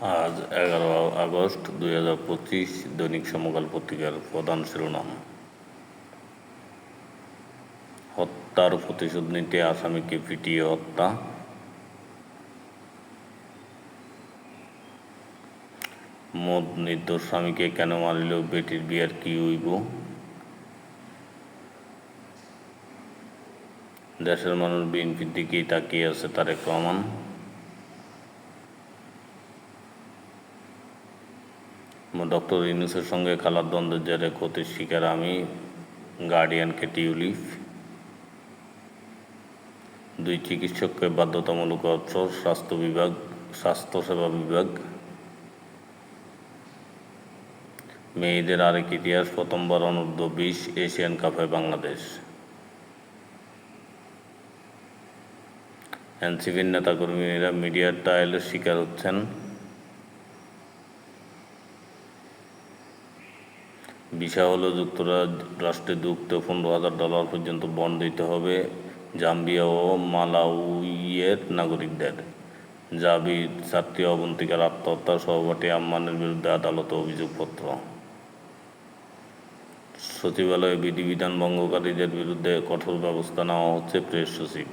আজ এগারো আগস্ট দুই হাজার পঁচিশ দৈনিক সমকাল পত্রিকার প্রধান শিরোনাম। হত্যার প্রতিশোধ নিতে আসামিকে পিটিয়ে হত্যা। মদ নির্দোষ স্বামীকে কেন মারিল বেটির বিয়ার কি হইব দেশের মানুষ বিএনপির দিকেই তাকিয়ে আছে তারেক রহমান। ডক্টর ইউনুসের সঙ্গে খেলার দ্বন্দ্বের জেরে ক্ষতির শিকার আমি গার্ডিয়ানকে টিউলিফ দুই চিকিৎসককে বাধ্যতামূলক অর্থ, স্বাস্থ্য বিভাগ স্বাস্থ্যসেবা বিভাগ। মেয়েদের আরেক ইতিহাস, প্রথমবার অনূর্ধ্ব বিশ এশিয়ান কাপে বাংলাদেশ। এনসিপির নেতাকর্মীরা মিডিয়ার ট্রায়ালের শিকার হচ্ছেন। ভিসা হলো যুক্তরাষ্ট্রে যুক্ত পনেরো হাজার ডলার পর্যন্ত বন্ড দিতে হবে জাম্বিয়া ও মালাউইয়ের নাগরিকদের। জাবি ছাত্রী অবন্তিকার আত্মহত্যার সহপাঠী আম্মানের বিরুদ্ধে আদালতে অভিযোগপত্র। সচিবালয়ে বিধিবিধান ভঙ্গকারীদের বিরুদ্ধে কঠোর ব্যবস্থা নেওয়া হচ্ছে প্রেস সচিব।